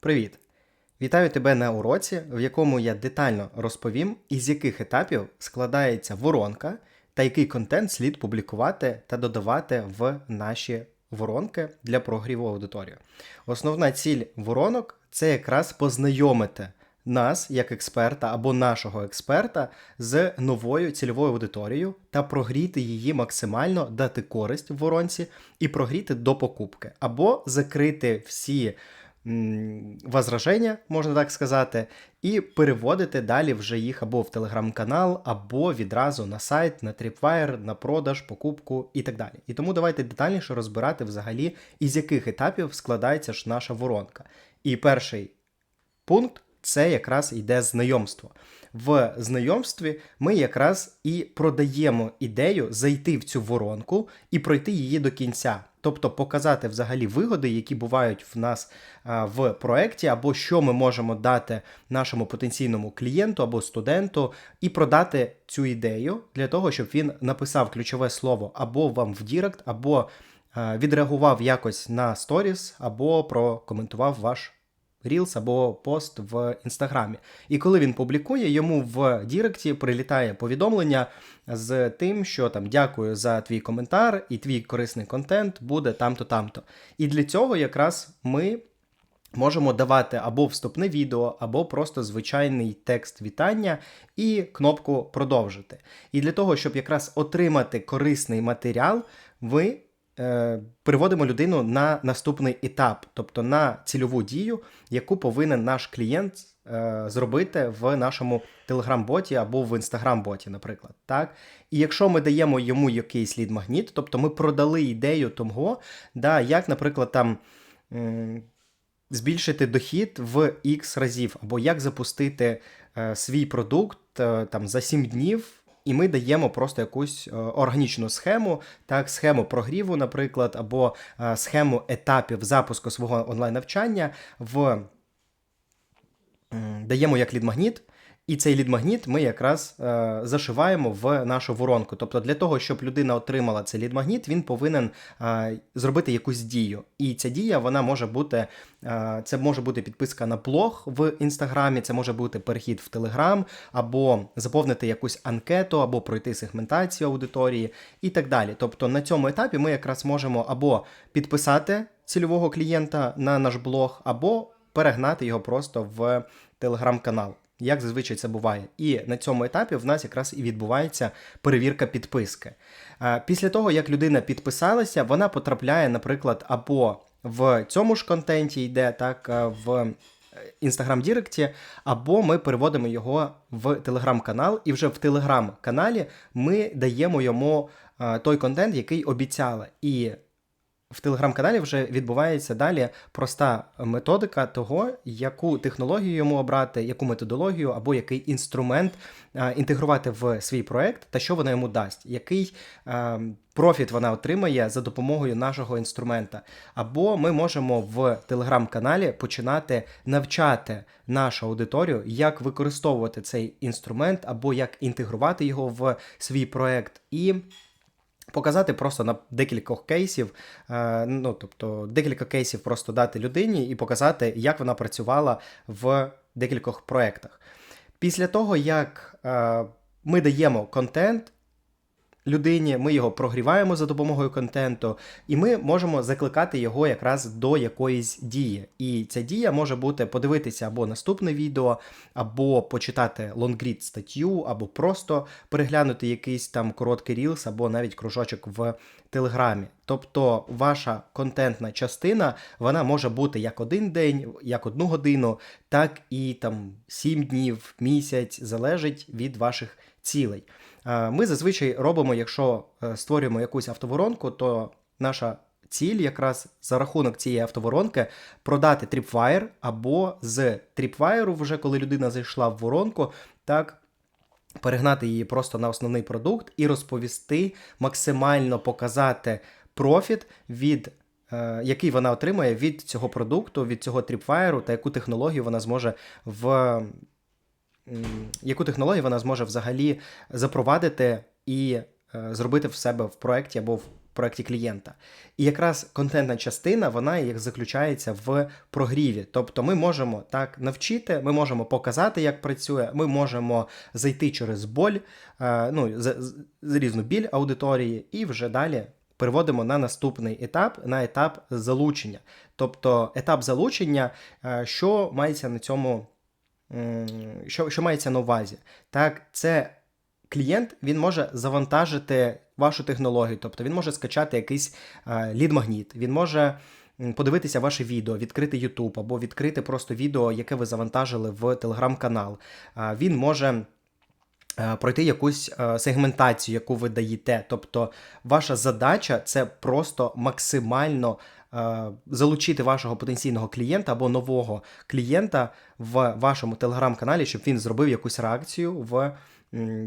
Привіт! Вітаю тебе на уроці, в якому я детально розповім, із яких етапів складається воронка та який контент слід публікувати та додавати в наші воронки для прогріву аудиторії. Основна ціль воронок це якраз познайомити нас як експерта або нашого експерта з новою цільовою аудиторією та прогріти її максимально, дати користь в воронці і прогріти до покупки, або закрити всі возраження, можна так сказати, і переводити далі вже їх або в телеграм-канал, або відразу на сайт, на Tripwire, на продаж, покупку і так далі. І тому давайте детальніше розбирати взагалі, із яких етапів складається ж наша воронка. І перший пункт це якраз йде знайомство. В знайомстві ми якраз і продаємо ідею зайти в цю воронку і пройти її до кінця. Тобто показати взагалі вигоди, які бувають в нас в проєкті, або що ми можемо дати нашому потенційному клієнту або студенту, і продати цю ідею для того, щоб він написав ключове слово або вам в Дірект, або відреагував якось на сторіс, або прокоментував ваш Reels або пост в інстаграмі. І коли він публікує, йому в Діректі прилітає повідомлення з тим, що там дякую за твій коментар, і твій корисний контент буде там-то, там-то. І для цього якраз ми. Можемо давати або вступне відео, або просто звичайний текст вітання і кнопку продовжити. І для того, щоб якраз отримати корисний матеріал, ви переводимо людину на наступний етап, тобто на цільову дію, яку повинен наш клієнт е, зробити в нашому телеграм-боті або в інстаграм-боті, наприклад. Так? І якщо ми даємо йому якийсь лід-магніт, тобто ми продали ідею того, да, як, наприклад, там. Збільшити дохід в X разів, або як запустити е, свій продукт е, там за 7 днів і ми даємо просто якусь е, органічну схему, так, схему прогріву, наприклад, або е, схему етапів запуску свого онлайн-навчання в даємо як лід-магніт. І цей лід-магніт ми якраз е, зашиваємо в нашу воронку. Тобто, для того, щоб людина отримала цей лід-магніт, він повинен е, зробити якусь дію. І ця дія вона може бути е, це може бути підписка на блог в інстаграмі, це може бути перехід в Телеграм, або заповнити якусь анкету, або пройти сегментацію аудиторії і так далі. Тобто на цьому етапі ми якраз можемо або підписати цільового клієнта на наш блог, або перегнати його просто в телеграм-канал як зазвичай це буває. І на цьому етапі в нас якраз і відбувається перевірка підписки. Після того, як людина підписалася, вона потрапляє, наприклад, або в цьому ж контенті йде, так, в інстаграм Діректі, або ми переводимо його в телеграм-канал, і вже в телеграм-каналі ми даємо йому той контент, який обіцяли. І в телеграм-каналі вже відбувається далі проста методика того, яку технологію йому обрати, яку методологію або який інструмент інтегрувати в свій проект та що вона йому дасть, який профіт вона отримає за допомогою нашого інструмента. Або ми можемо в телеграм-каналі починати навчати нашу аудиторію, як використовувати цей інструмент, або як інтегрувати його в свій проект. І Показати просто на декількох кейсів, е, ну тобто декілька кейсів просто дати людині і показати, як вона працювала в декількох проєктах. Після того, як е, ми даємо контент, людині, ми його прогріваємо за допомогою контенту, і ми можемо закликати його якраз до якоїсь дії. І ця дія може бути подивитися або наступне відео, або почитати лонгрід статтю, або просто переглянути якийсь там короткий рілс, або навіть кружочок в Телеграмі. Тобто ваша контентна частина вона може бути як один день, як одну годину, так і там сім днів, місяць, залежить від ваших цілей. Ми зазвичай робимо, якщо е, створюємо якусь автоворонку, то наша ціль якраз за рахунок цієї автоворонки продати Tripwire або з Tripwire, вже коли людина зайшла в воронку, так. Перегнати її просто на основний продукт і розповісти, максимально показати профіт, від, е, який вона отримає від цього продукту, від цього Tripwire та яку технологію вона зможе в яку технологію вона зможе взагалі запровадити і е, зробити в себе в проєкті або в проєкті клієнта. І якраз контентна частина вона як заключається в прогріві. Тобто ми можемо так навчити, ми можемо показати, як працює, ми можемо зайти через боль, е, ну, з, різну біль аудиторії, і вже далі переводимо на наступний етап, на етап залучення. Тобто етап залучення, е, що мається на цьому, що, що мається на увазі? Так, це клієнт він може завантажити вашу технологію, тобто він може скачати якийсь е, лід-магніт, він може подивитися ваше відео, відкрити YouTube або відкрити просто відео, яке ви завантажили в телеграм-канал. Він може е, пройти якусь е, сегментацію, яку ви даєте. Тобто, ваша задача це просто максимально е, залучити вашого потенційного клієнта або нового клієнта в вашому телеграм-каналі, щоб він зробив якусь реакцію в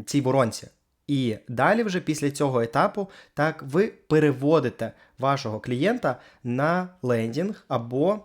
цій воронці. І далі, вже після цього етапу, так ви переводите вашого клієнта на лендінг або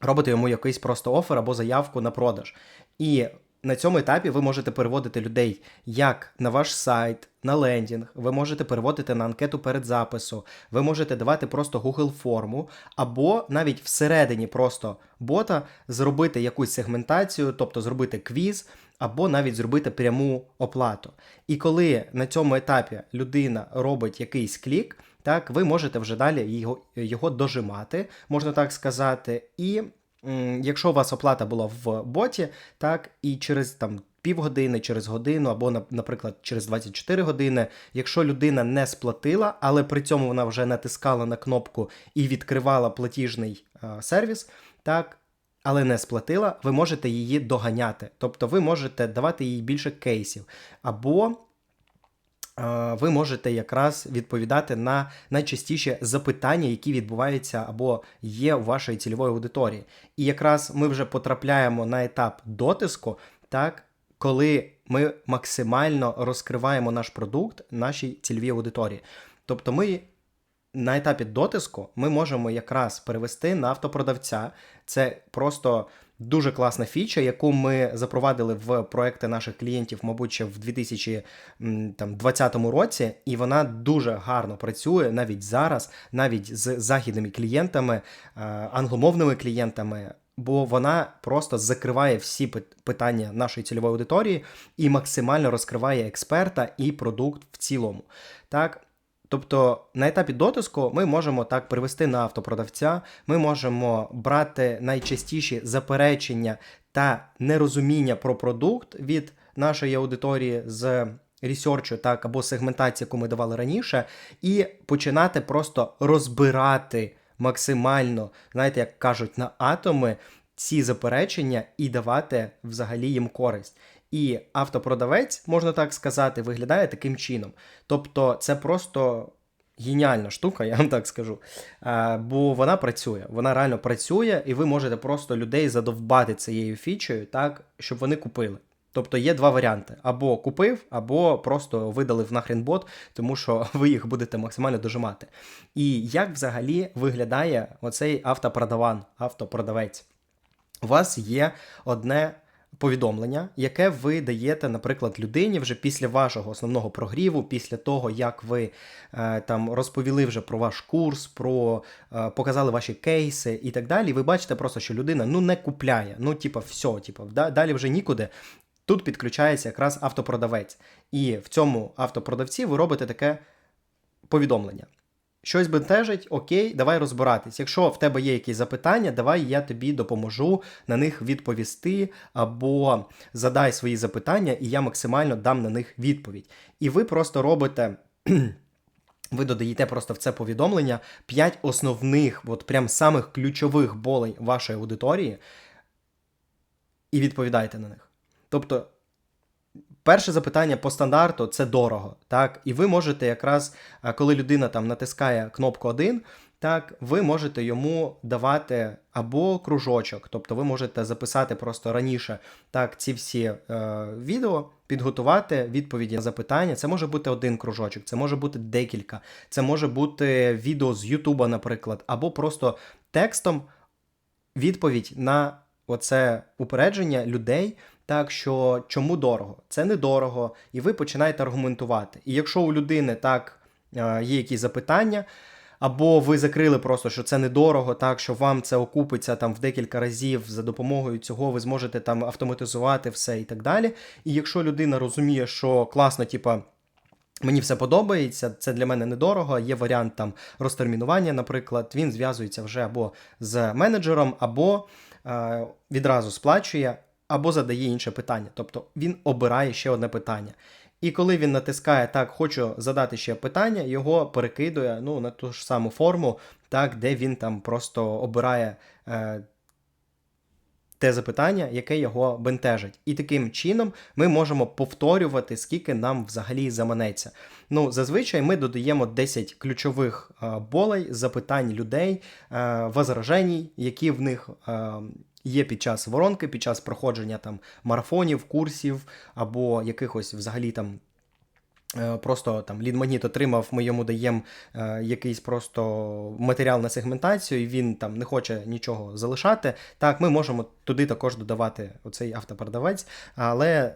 робите йому якийсь просто офер або заявку на продаж. І на цьому етапі ви можете переводити людей як на ваш сайт, на лендінг, ви можете переводити на анкету перед запису, ви можете давати просто Google форму, або навіть всередині просто бота зробити якусь сегментацію, тобто зробити квіз, або навіть зробити пряму оплату. І коли на цьому етапі людина робить якийсь клік, так ви можете вже далі його, його дожимати, можна так сказати, і якщо у вас оплата була в боті, так, і через там півгодини, через годину, або, на- наприклад, через 24 години, якщо людина не сплатила, але при цьому вона вже натискала на кнопку і відкривала платіжний е, сервіс, так, але не сплатила, ви можете її доганяти. Тобто ви можете давати їй більше кейсів. Або ви можете якраз відповідати на найчастіші запитання, які відбуваються або є у вашої цільової аудиторії. І якраз ми вже потрапляємо на етап дотиску, так, коли ми максимально розкриваємо наш продукт нашій цільовій аудиторії. Тобто ми на етапі дотиску ми можемо якраз перевести на автопродавця. Це просто дуже класна фіча, яку ми запровадили в проекти наших клієнтів, мабуть, ще в 2020 році, і вона дуже гарно працює навіть зараз, навіть з західними клієнтами, е, англомовними клієнтами. Бо вона просто закриває всі пит- питання нашої цільової аудиторії і максимально розкриває експерта і продукт в цілому. Так, Тобто на етапі дотиску ми можемо так привести на автопродавця, ми можемо брати найчастіші заперечення та нерозуміння про продукт від нашої аудиторії з ресерчу, так або сегментації, яку ми давали раніше, і починати просто розбирати максимально, знаєте, як кажуть, на атоми ці заперечення і давати взагалі їм користь. І автопродавець, можна так сказати, виглядає таким чином. Тобто, це просто геніальна штука, я вам так скажу. Е, бо вона працює, вона реально працює, і ви можете просто людей задовбати цією фічею, так, щоб вони купили. Тобто є два варіанти: або купив, або просто видалив нахрен бот, тому що ви їх будете максимально дожимати. І як взагалі виглядає оцей автопродаван, автопродавець? У вас є одне повідомлення, яке ви даєте, наприклад, людині вже після вашого основного прогріву, після того, як ви е, там розповіли вже про ваш курс, про е, показали ваші кейси і так далі. Ви бачите просто, що людина ну не купляє. Ну, типа, все, типа, да- далі вже нікуди. Тут підключається якраз автопродавець. І в цьому автопродавці ви робите таке повідомлення. Щось бентежить, окей, давай розбиратись. Якщо в тебе є якісь запитання, давай я тобі допоможу на них відповісти, або задай свої запитання, і я максимально дам на них відповідь. І ви просто робите. Ви додаєте просто в це повідомлення 5 основних, от прям самих ключових болей вашої аудиторії, і відповідаєте на них. Тобто, перше запитання по стандарту це дорого. Так? І ви можете якраз, коли людина там натискає кнопку 1, так, ви можете йому давати або кружочок, тобто ви можете записати просто раніше так, ці всі е, відео, підготувати відповіді на запитання. Це може бути один кружочок, це може бути декілька, це може бути відео з Ютуба, наприклад, або просто текстом відповідь на оце упередження людей. Так що чому дорого? Це недорого, і ви починаєте аргументувати. І якщо у людини так е, є якісь запитання. Або ви закрили просто, що це недорого, так що вам це окупиться там в декілька разів за допомогою цього, ви зможете там автоматизувати все і так далі. І якщо людина розуміє, що класно, типа. Мені все подобається, це для мене недорого. Є варіант там розтермінування, наприклад, він зв'язується вже або з менеджером, або е, відразу сплачує, або задає інше питання. Тобто він обирає ще одне питання. І коли він натискає так, хочу задати ще питання, його перекидує ну, на ту ж саму форму, так, де він там просто обирає е, те запитання, яке його бентежить. І таким чином ми можемо повторювати, скільки нам взагалі заманеться. Ну, зазвичай ми додаємо 10 ключових е, болей, запитань людей, е, возражень, які в них. Є під час воронки, під час проходження там марафонів, курсів або якихось взагалі там Е, просто там лід-магніт отримав, ми йому даємо е, якийсь просто матеріал на сегментацію, і він там не хоче нічого залишати. Так, ми можемо туди також додавати оцей автопродавець, але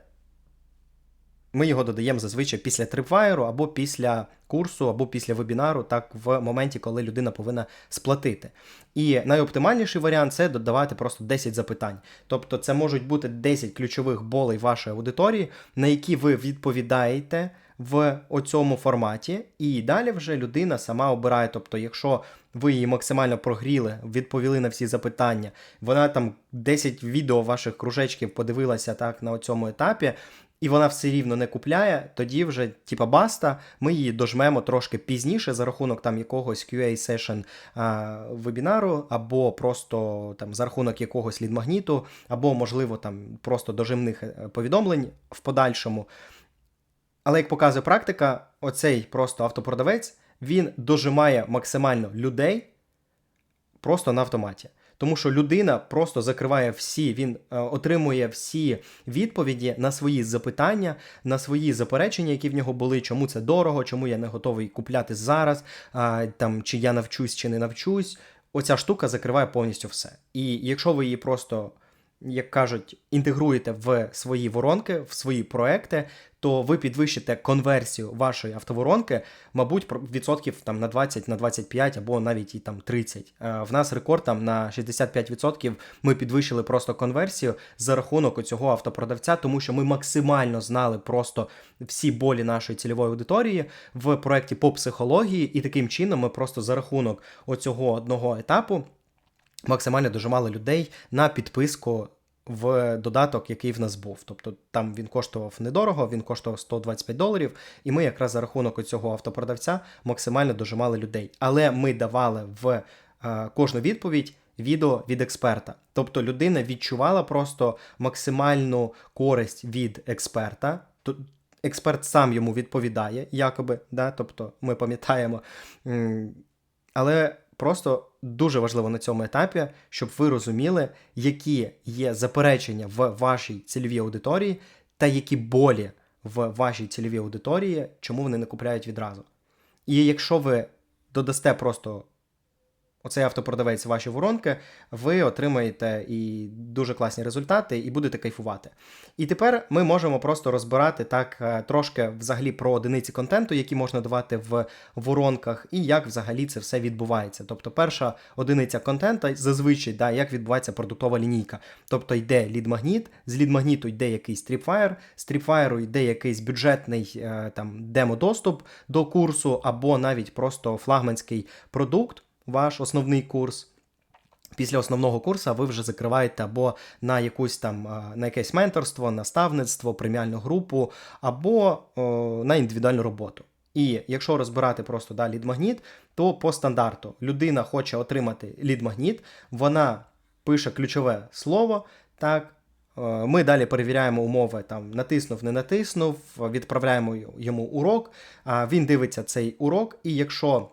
ми його додаємо зазвичай після трипвайеру, або після курсу, або після вебінару, так в моменті, коли людина повинна сплатити. І найоптимальніший варіант це додавати просто 10 запитань. Тобто це можуть бути 10 ключових болей вашої аудиторії, на які ви відповідаєте в оцьому форматі, і далі вже людина сама обирає. Тобто, якщо ви її максимально прогріли, відповіли на всі запитання, вона там 10 відео ваших кружечків подивилася так на цьому етапі. І вона все рівно не купляє, тоді вже, типа, баста, ми її дожмемо трошки пізніше за рахунок там якогось QA сешн вебінару, або просто там за рахунок якогось лідмагніту, або, можливо, там просто дожимних е, повідомлень в подальшому. Але як показує практика, оцей просто автопродавець він дожимає максимально людей просто на автоматі. Тому що людина просто закриває всі, він е, отримує всі відповіді на свої запитання, на свої заперечення, які в нього були, чому це дорого, чому я не готовий купляти зараз, там, чи я навчусь, чи не навчусь. Оця штука закриває повністю все. І якщо ви її просто як кажуть, інтегруєте в свої воронки, в свої проекти, то ви підвищите конверсію вашої автоворонки, мабуть, відсотків там на 20, на 25 або навіть і там 30. Е, в нас рекорд там на 65% ми підвищили просто конверсію за рахунок цього автопродавця, тому що ми максимально знали просто всі болі нашої цільової аудиторії в проєкті по психології, і таким чином ми просто за рахунок оцього одного етапу максимально дожимали людей на підписку в додаток, який в нас був. Тобто там він коштував недорого, він коштував 125 доларів, і ми якраз за рахунок цього автопродавця максимально дожимали людей. Але ми давали в е, кожну відповідь. Відео від експерта. Тобто людина відчувала просто максимальну користь від експерта. Експерт сам йому відповідає, якоби, да? тобто ми пам'ятаємо. Але Просто дуже важливо на цьому етапі, щоб ви розуміли, які є заперечення в вашій цільовій аудиторії та які болі в вашій цільовій аудиторії, чому вони не купляють відразу. І якщо ви додасте просто оцей автопродавець ваші воронки, ви отримаєте і дуже класні результати, і будете кайфувати. І тепер ми можемо просто розбирати так е, трошки взагалі про одиниці контенту, які можна давати в воронках, і як взагалі це все відбувається. Тобто, перша одиниця контенту зазвичай да, як відбувається продуктова лінійка. Тобто йде лід-магніт, з лід-магніту йде якийсь стріпфаєр, з стріпфаєру йде якийсь бюджетний е, там демо-доступ до курсу, або навіть просто флагманський продукт ваш основний курс. Після основного курсу ви вже закриваєте або на якусь там на якесь менторство, наставництво, преміальну групу, або о, на індивідуальну роботу. І якщо розбирати просто да, лід-магніт, то по стандарту людина хоче отримати лід-магніт, вона пише ключове слово. так, Ми далі перевіряємо умови, там натиснув, не натиснув, відправляємо йому урок, він дивиться цей урок, і якщо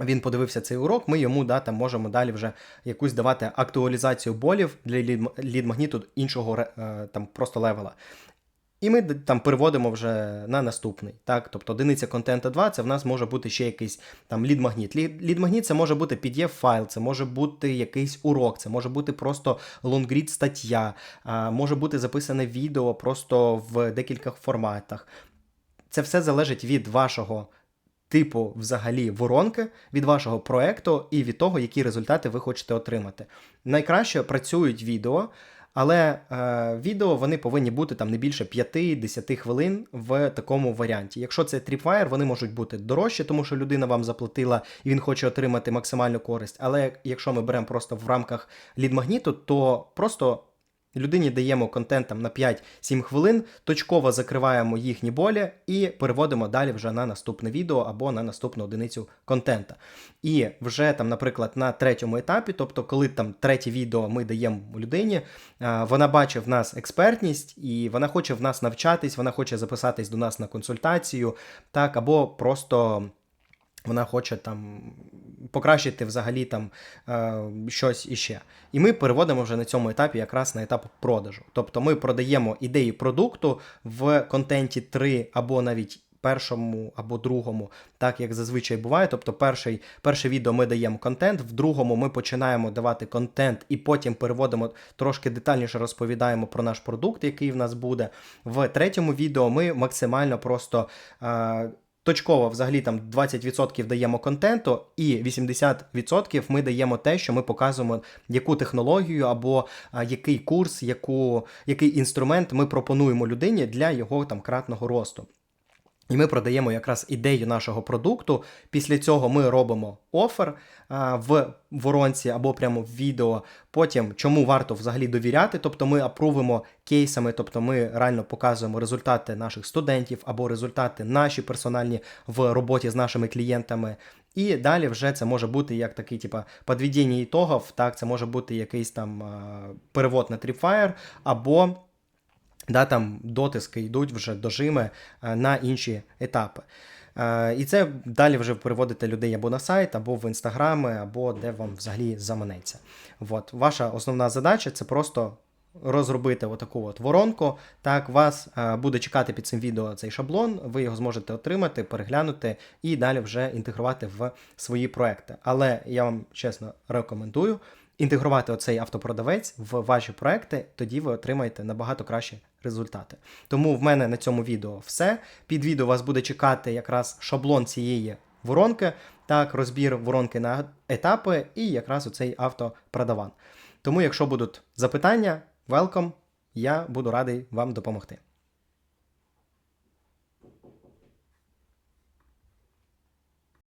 він подивився цей урок, ми йому да, там, можемо далі вже якусь давати актуалізацію болів для лід-магніту іншого е, там, просто левела. І ми там переводимо вже на наступний. Так? Тобто одиниця контента 2 це в нас може бути ще якийсь там лід-магніт. Лід-магніт це може бути PDF-файл, це може бути якийсь урок, це може бути просто лонгрід стаття, може бути записане відео просто в декількох форматах. Це все залежить від вашого типу взагалі воронки від вашого проекту і від того, які результати ви хочете отримати. Найкраще працюють відео. Але е, відео вони повинні бути там не більше 5-10 хвилин в такому варіанті. Якщо це Tripwire, вони можуть бути дорожчі, тому що людина вам заплатила і він хоче отримати максимальну користь. Але якщо ми беремо просто в рамках лід-магніту, то просто людині даємо контент там на 5-7 хвилин, точково закриваємо їхні болі і переводимо далі вже на наступне відео або на наступну одиницю контента. І вже там, наприклад, на третьому етапі, тобто, коли там третє відео ми даємо людині, е, вона бачить в нас експертність, і вона хоче в нас навчатись, вона хоче записатись до нас на консультацію, так, або просто. Вона хоче там покращити взагалі там е, щось іще. І ми переводимо вже на цьому етапі якраз на етап продажу. Тобто ми продаємо ідеї продукту в контенті 3 або навіть першому або другому, так як зазвичай буває. Тобто, перший, перше відео ми даємо контент, в другому ми починаємо давати контент і потім переводимо трошки детальніше розповідаємо про наш продукт, який в нас буде. В третьому відео ми максимально просто. Е, Точково, взагалі, там 20% даємо контенту, і 80% ми даємо те, що ми показуємо, яку технологію або а, який курс, яку, який інструмент ми пропонуємо людині для його там кратного росту. І ми продаємо якраз ідею нашого продукту. Після цього ми робимо офер а, в воронці або прямо в відео. Потім чому варто взагалі довіряти. Тобто ми апрувимо кейсами, тобто ми реально показуємо результати наших студентів або результати наші персональні в роботі з нашими клієнтами. І далі вже це може бути як такий, типа, підведення ітогів, так, це може бути якийсь там перевод на Tripwire, або да, там дотиски йдуть вже дожими е, на інші етапи. Е, І це далі вже переводите людей або на сайт, або в інстаграми, або де вам взагалі заманеться. От. Ваша основна задача це просто розробити отаку от воронку. Так, вас е, буде чекати під цим відео цей шаблон, ви його зможете отримати, переглянути і далі вже інтегрувати в свої проекти. Але я вам чесно рекомендую інтегрувати оцей автопродавець в ваші проекти, тоді ви отримаєте набагато кращі результати. Тому в мене на цьому відео все. Під відео вас буде чекати якраз шаблон цієї воронки, так, розбір воронки на етапи і якраз оцей автопродаван. Тому, якщо будуть запитання, welcome, я буду радий вам допомогти.